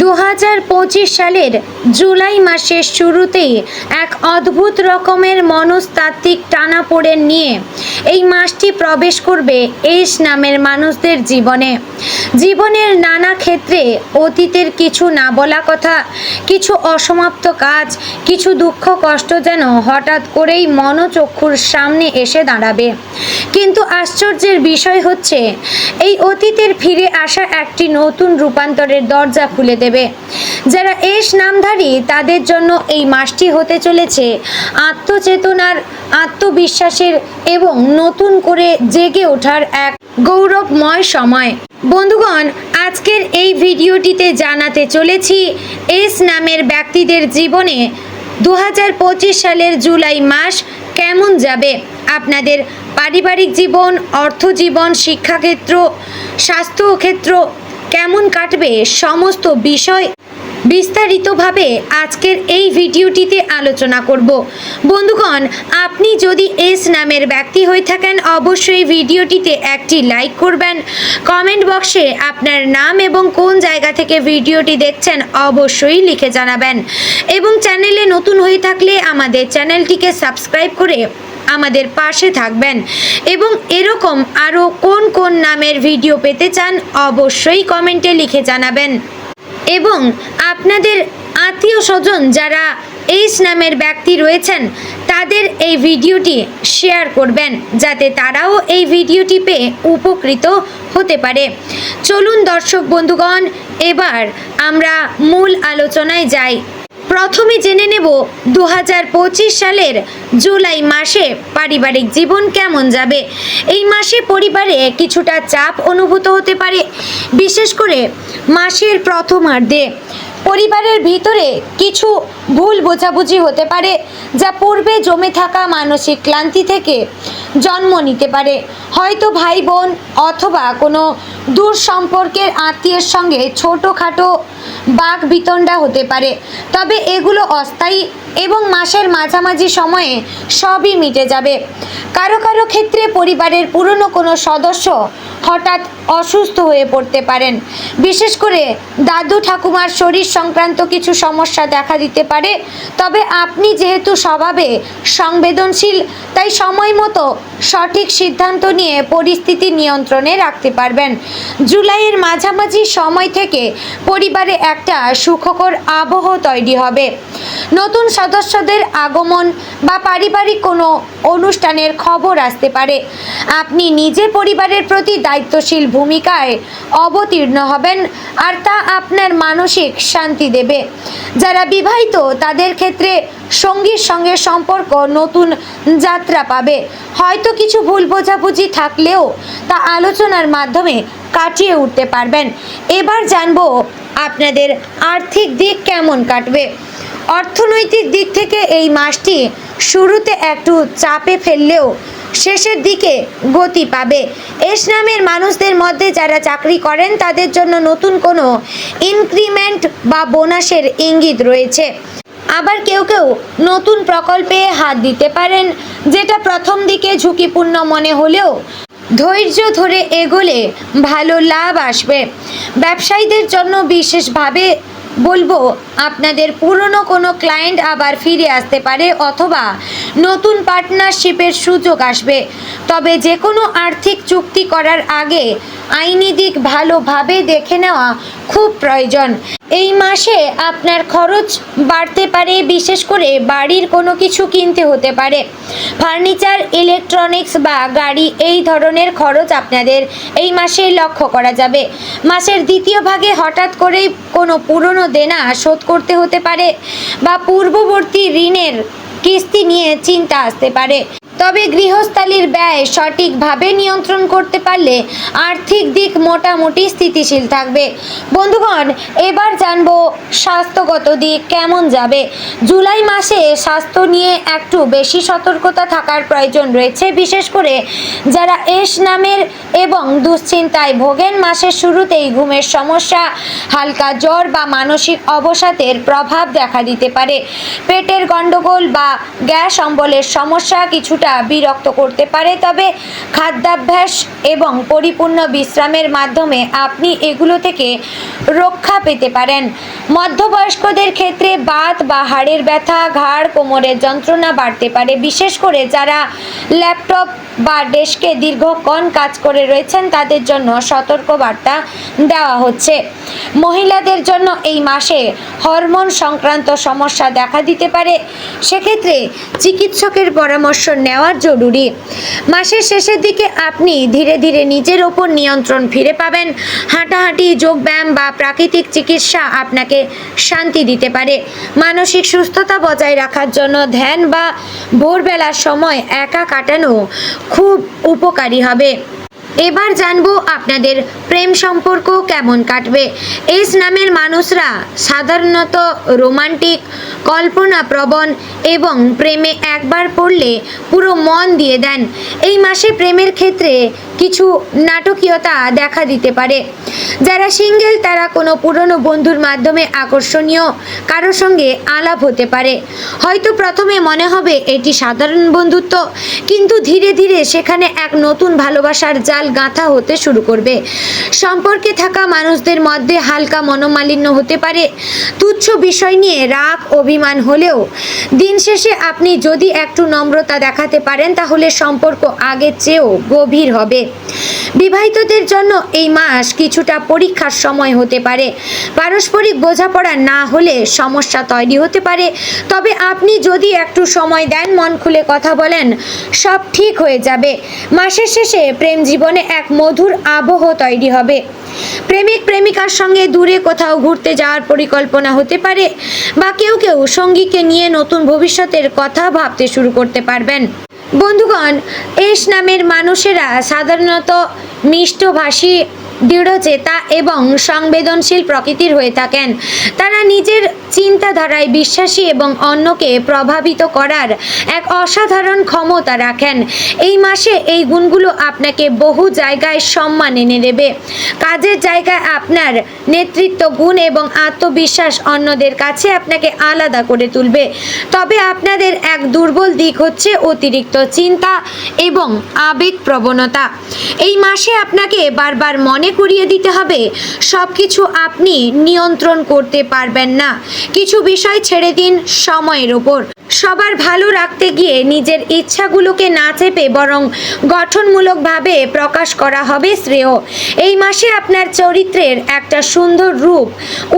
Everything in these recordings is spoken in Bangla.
দু হাজার পঁচিশ সালের জুলাই মাসের শুরুতেই এক অদ্ভুত রকমের মনস্তাত্ত্বিক টানাপোড়েন নিয়ে এই মাসটি প্রবেশ করবে এস নামের মানুষদের জীবনে। জীবনের নানা ক্ষেত্রে অতীতের কিছু না বলা কথা, কিছু অসমাপ্ত কাজ, কিছু দুঃখ কষ্ট যেন হঠাৎ করেই মনোচক্ষুর সামনে এসে দাঁড়াবে। কিন্তু আশ্চর্যের বিষয় হচ্ছে, এই অতীতের ফিরে আসা একটি নতুন রূপান্তরের দরজা খুলে দেবে। যারা এস নামধারী, তাদের জন্য এই মাসটি হতে চলেছে আত্মচেতনার, আত্মবিশ্বাসের এবং নতুন করে জেগে ওঠার এক গৌরবময় সময়। বন্ধুগণ, আজকের এই ভিডিওটিতে জানাতে চলেছি, এস নামের ব্যক্তিদের জীবনে দু হাজার পঁচিশ সালের জুলাই মাস কেমন যাবে? আপনাদের পারিবারিক জীবন অর্থজীবন শিক্ষাক্ষেত্র, স্বাস্থ্যক্ষেত্র কেমন কাটবে সমস্ত বিষয় বিস্তারিতভাবে আজকের এই ভিডিওটিতে আলোচনা করব। বন্ধুগণ, আপনি যদি এস নামের ব্যক্তি হয়ে থাকেন, অবশ্যই ভিডিওটিতে একটি লাইক করবেন। কমেন্ট বক্সে আপনার নাম এবং কোন জায়গা থেকে ভিডিওটি দেখছেন, অবশ্যই লিখে জানাবেন। এবং চ্যানেলে নতুন হয়ে থাকলে আমাদের চ্যানেলটিকে সাবস্ক্রাইব করে আমাদের পাশে থাকবেন। এবং এরকম আরও কোন কোন নামের ভিডিও পেতে চান অবশ্যই কমেন্টে লিখে জানাবেন। এবং আপনাদের আত্মীয় স্বজন যারা এইস নামের ব্যক্তি রয়েছেন, তাদের এই ভিডিওটি শেয়ার করবেন, যাতে তারাও এই ভিডিওটি পেয়ে উপকৃত হতে পারে। চলুন দর্শক বন্ধুগণ, এবার আমরা মূল আলোচনায় যাই। প্রথমে জেনে নেব দু হাজার পঁচিশ সালের জুলাই মাসে পারিবারিক জীবন কেমন যাবে। এই মাসে পরিবারে কিছুটা চাপ অনুভূত হতে পারে, বিশেষ করে মাসের প্রথমার্ধে। পরিবারের ভিতরে কিছু ভুল বোঝাবুঝি হতে পারে, যা পূর্বে জমে থাকা মানসিক ক্লান্তি থেকে জন্ম নিতে পারে। হয়তো ভাই বোন অথবা কোনো দূর সম্পর্কের আত্মীয়ের সঙ্গে ছোটোখাটো বাঘ বিতণ্ডা হতে পারে, তবে এগুলো অস্থায়ী এবং মাসের মাঝামাঝি সময়ে সবই মিটে যাবে। কারও কারও ক্ষেত্রে পরিবারের পুরনো কোনো সদস্য হঠাৎ অসুস্থ হয়ে পড়তে পারেন। বিশেষ করে দাদু ঠাকুমার শরীর সংক্রান্ত কিছু সমস্যা দেখা দিতে পারে। তবে আপনি যেহেতু স্বভাবে সংবেদনশীল তাই সময় মতো সঠিক সিদ্ধান্ত নিয়ে পরিস্থিতি নিয়ন্ত্রণে রাখতে পারবেন। জুলাইয়ের মাঝামাঝি সময় থেকে পরিবারে একটা সুখকর আবহ তৈরি হবে। নতুন সদস্যদের আগমন বা পারিবারিক কোনো অনুষ্ঠানের খবর আসতে পারে। আপনি নিজে পরিবারের প্রতি দায়িত্বশীল ভূমিকায় অবতীর্ণ হবেন আর তা আপনার মানসিক শান্তি দেবে। যারা বিবাহিত, তাদের ক্ষেত্রে সঙ্গীর সঙ্গে সম্পর্ক নতুন যাত্রা পাবে। হয়তো কিছু ভুল বোঝাবুঝি থাকলেও তা আলোচনার মাধ্যমে কাটিয়ে উঠতে পারবেন। এবার জানব আপনাদের আর্থিক দিক কেমন কাটবে। অর্থনৈতিক দিক থেকে এই মাসটি শুরুতে একটু চাপে ফেললেও শেষের দিকে গতি পাবে। এস নামের মানুষদের মধ্যে যারা চাকরি করেন, তাদের জন্য নতুন কোনো ইনক্রিমেন্ট বা বোনাসের ইঙ্গিত রয়েছে। আবার কেউ কেউ নতুন প্রকল্পে হাত দিতে পারেন, যেটা প্রথম দিকে ঝুঁকিপূর্ণ মনে হলেও ধৈর্য ধরে এগোলে ভালো লাভ আসবে। ব্যবসায়ীদের জন্য বিশেষভাবে বলব, আপনাদের পুরনো কোনো ক্লায়েন্ট আবার ফিরে আসতে পারে অথবা নতুন পার্টনারশিপের সুযোগ আসবে। তবে যে কোনো আর্থিক চুক্তি করার আগে আইনি দিক ভালোভাবে দেখে নেওয়া খুব প্রয়োজন। এই মাসে আপনার খরচ বাড়তে পারে, বিশেষ করে বাড়ির কোনো কিছু কিনতে হতে পারে। ফার্নিচার, ইলেকট্রনিক্স বা গাড়ি এই ধরনের খরচ আপনাদের এই মাসে লক্ষ্য করা যাবে। মাসের দ্বিতীয় ভাগে হঠাৎ করেই কোনো পুরনো দেনা শোধ করতে হতে পারে বা পূর্ববর্তী ঋণের কিস্তি নিয়ে চিন্তা আসতে পারে। তবে গৃহস্থালির ব্যয় সঠিকভাবে নিয়ন্ত্রণ করতে পারলে আর্থিক দিক মোটামুটি স্থিতিশীল থাকবে। বন্ধুগণ, এবার জানব স্বাস্থ্যগত দিক কেমন যাবে। জুলাই মাসে স্বাস্থ্য নিয়ে একটু বেশি সতর্কতা থাকার প্রয়োজন রয়েছে, বিশেষ করে যারা এস নামের এবং দুশ্চিন্তায় ভোগেন, মাসের শুরুতেই ঘুমের সমস্যা, হালকা জ্বর বা মানসিক অবসাদের প্রভাব দেখা দিতে পারে। পেটের গণ্ডগোল বা গ্যাস অম্বলের সমস্যা কিছুটা কিছুটা বিরক্ত করতে পারে, তবে খাদ্যাভ্যাস এবং পরিপূর্ণ বিশ্রামের মাধ্যমে আপনি এগুলো থেকে রক্ষা পেতে পারেন। মধ্যবয়স্কদের ক্ষেত্রে বাত বা হাড়ের ব্যথা, ঘাড়, কোমরের যন্ত্রণা বাড়তে পারে, বিশেষ করে যারা ল্যাপটপ বা ডেস্কে দীর্ঘক্ষণ কাজ করে রয়েছেন, তাদের জন্য সতর্ক বার্তা দেওয়া হচ্ছে। মহিলাদের জন্য এই মাসে হরমোন সংক্রান্ত সমস্যা দেখা দিতে পারে। সেক্ষেত্রে চিকিৎসকের পরামর্শ নেওয়া জরুরি। মাসের শেষের দিকে আপনি ধীরে ধীরে নিজের ওপর নিয়ন্ত্রণ ফিরে পাবেন। হাঁটাহাঁটি, যোগব্যায়াম বা প্রাকৃতিক চিকিৎসা আপনাকে শান্তি দিতে পারে। মানসিক সুস্থতা বজায় রাখার জন্য ধ্যান বা ভোরবেলার সময় একা কাটানো খুব উপকারী হবে। এবার জানব আপনাদের প্রেম সম্পর্ক কেমন কাটবে। এস নামের মানুষরা সাধারণত রোমান্টিক, কল্পনাপ্রবণ এবং প্রেমে একবার পড়লে পুরো মন দিয়ে দেন। এই মাসে প্রেমের ক্ষেত্রে কিছু নাটকীয়তা দেখা দিতে পারে। যারা সিঙ্গেল, তারা কোনো পুরনো বন্ধুর মাধ্যমে আকর্ষণীয় কারোর সঙ্গে আলাপ হতে পারে। হয়তো প্রথমে মনে হবে এটি সাধারণ বন্ধুত্ব, কিন্তু ধীরে ধীরে সেখানে এক নতুন ভালোবাসার জাল গাঁথা হতে শুরু করবে। সম্পর্কে থাকা মানুষদের মধ্যে হালকা মনোমালিন্য হতে পারে। তুচ্ছ বিষয় নিয়ে রাগ, অভিমান হলেও দিন শেষে আপনি যদি একটু নম্রতা দেখাতে পারেন, তাহলে সম্পর্ক আগের চেয়েও গভীর হবে। বিবাহিতদের জন্য এই মাস কিছুটা পরীক্ষার সময় হতে পারে। পারস্পরিক বোঝাপড়া না হলে সমস্যা তৈরি হতে পারে। তবে আপনি যদি একটু সময় দেন, মন খুলে কথা বলেন, সব ঠিক হয়ে যাবে। মাসের শেষে প্রেম জীবনে এক মধুর আবহ তৈরি হবে। প্রেমিক প্রেমিকার সঙ্গে দূরে কোথাও ঘুরতে যাওয়ার পরিকল্পনা হতে পারে বা কেউ কেউ সঙ্গীকে নিয়ে নতুন ভবিষ্যতের কথা ভাবতে শুরু করতে পারবেন। বন্ধুগণ, এস নামের মানুষেরা সাধারণত মিষ্টভাষী দৃঢ়চেতা এবং সংবেদনশীল প্রকৃতির হয়ে থাকেন। তারা নিজের চিন্তাধারায় বিশ্বাসী এবং অন্যকে প্রভাবিত করার এক অসাধারণ ক্ষমতা রাখেন। এই মাসে এই গুণগুলো আপনাকে বহু জায়গায় সম্মান এনে দেবে। কাজের জায়গায় আপনার নেতৃত্ব, গুণ এবং আত্মবিশ্বাস অন্যদের কাছে আপনাকে আলাদা করে তুলবে। তবে আপনাদের এক দুর্বল দিক হচ্ছে অতিরিক্ত চিন্তা এবং আবেগ প্রবণতা। এই মাসে আপনাকে বারবার মনে করিয়ে দিতে হবে সব কিছু আপনি নিয়ন্ত্রণ করতে পারবেন না। কিছু বিষয় ছেড়ে দিন সময়ের ওপর সবার ভালো রাখতে গিয়ে নিজের ইচ্ছাগুলোকে না চেপে বরং গঠনমূলকভাবে প্রকাশ করা হবে শ্রেয়। এই মাসে আপনার চরিত্রের একটা সুন্দর রূপ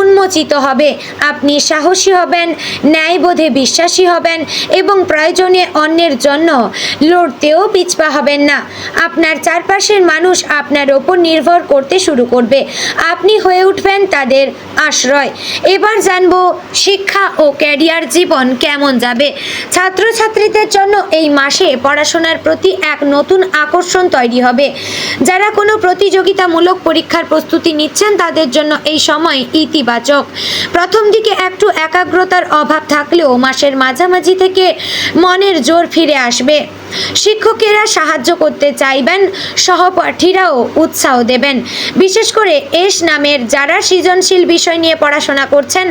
উন্মোচিত হবে। আপনি সাহসী হবেন, ন্যায়বোধে বিশ্বাসী হবেন এবং প্রয়োজনে অন্যের জন্য লড়তেও পিছপা হবেন না। আপনার চারপাশের মানুষ আপনার ওপর নির্ভর করতে শুরু করবে। আপনি হয়ে উঠবেন তাদের আশ্রয়। এবার জানব শিক্ষা ও ক্যারিয়ার জীবন কেমন যাবে? ছাত্রছাত্রীদের জন্য এই মাসে পড়াশোনার প্রতি এক নতুন আকর্ষণ তৈরি হবে। যারা কোনো প্রতিযোগিতামূলক পরীক্ষার প্রস্তুতি নিচ্ছেন, তাদের জন্য এই সময় ইতিবাচক। প্রথম দিকে একটু একাগ্রতার অভাব থাকলেও মাসের মাঝামাঝি থেকে মনের জোর ফিরে আসবে। শিক্ষকেরা সাহায্য করতে চাইবেন, সহপাঠীরাও উৎসাহ দেবেন। বিশেষ করে এস নামের যারা সৃজনশীল বিষয় নিয়ে পড়াশোনা করছেন,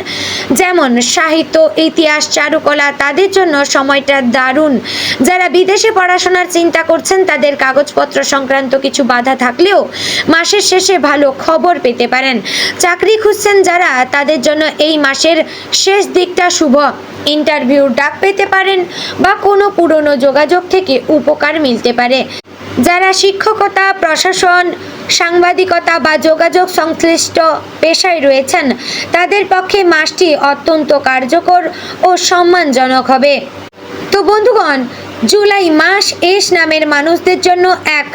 যেমন সাহিত্য, ইতিহাস, চারুকলা, তাদের জন্য সময়টা দারুণ। যারা বিদেশে পড়াশোনার চিন্তা করছেন, তাদের কাগজপত্র সংক্রান্ত কিছু বাধা থাকলেও মাসের শেষে ভালো খবর পেতে পারেন। চাকরি খুঁজছেন যারা, তাদের জন্য এই মাসের শেষ দিকটা শুভ। ইন্টারভিউর ডাক পেতে পারেন বা কোনো পুরনো যোগাযোগ থেকে উপকার মিলতে পারে। যারা শিক্ষকতা, প্রশাসন সাংবাদিকতা বা যোগাযোগ সংশ্লিষ্ট পেশায় রয়েছেন। তাদের পক্ষে মাসটি অত্যন্ত কার্যকর ও সম্মানজনক হবে। তো বন্ধুগণ, জুলাই মাস এস নামের মানুষদের জন্য এক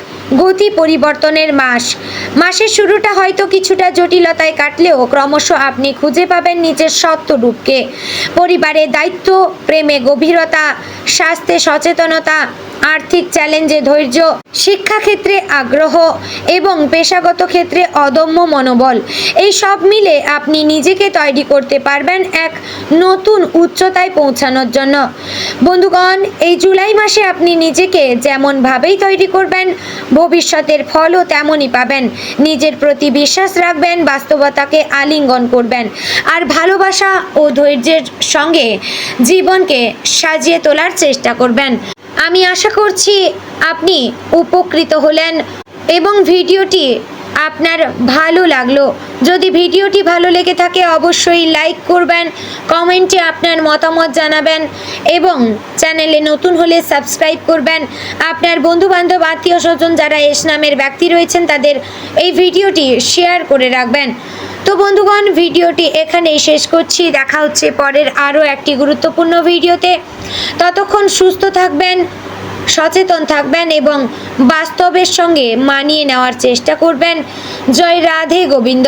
গতি পরিবর্তনের মাস। মাসের শুরুটা হয়তো কিছুটা জটিলতায় কাটলেও ক্রমশ আপনি খুঁজে পাবেন নিজের সত্য রূপকে। পরিবারের দায়িত্ব, প্রেমে গভীরতা, স্বাস্থ্যে সচেতনতা আর্থিক চ্যালেঞ্জে ধৈর্য, শিক্ষাক্ষেত্রে আগ্রহ এবং পেশাগত ক্ষেত্রে অদম্য মনোবল। এই সব মিলে আপনি নিজেকে তৈরি করতে পারবেন এক নতুন উচ্চতায় পৌঁছানোর জন্য। বন্ধুগণ, এই জুলাই মাসে আপনি নিজেকে যেমনভাবেই তৈরি করবেন, ভবিষ্যতের ফলও তেমনই পাবেন। নিজের প্রতি বিশ্বাস রাখবেন, বাস্তবতাকে আলিঙ্গন করবেন। আর ভালোবাসা ও ধৈর্যের সঙ্গে জীবনকে সাজিয়ে তোলার চেষ্টা করবেন। আমি আশা করছি আপনি উপকৃত হলেন এবং ভিডিওটি আপনার ভালো লাগল। যদি ভিডিওটি ভালো লেগে থাকে অবশ্যই লাইক করবেন, কমেন্টে আপনার মতামত জানাবেন এবং চ্যানেলে নতুন হলে সাবস্ক্রাইব করবেন। আপনার বন্ধু বান্ধব আত্মীয় স্বজন যারা এস নামের ব্যক্তি রয়েছেন, তাদের এই ভিডিওটি শেয়ার করে রাখবেন। তো বন্ধুগণ, ভিডিওটি এখানেই শেষ করছি। দেখা হচ্ছে পরের আরও একটি গুরুত্বপূর্ণ ভিডিওতে। ততক্ষণ সুস্থ থাকবেন, সচেতন থাকবেন এবং বাস্তবের সঙ্গে মানিয়ে নেওয়ার চেষ্টা করবেন। জয় রাধে গোবিন্দ।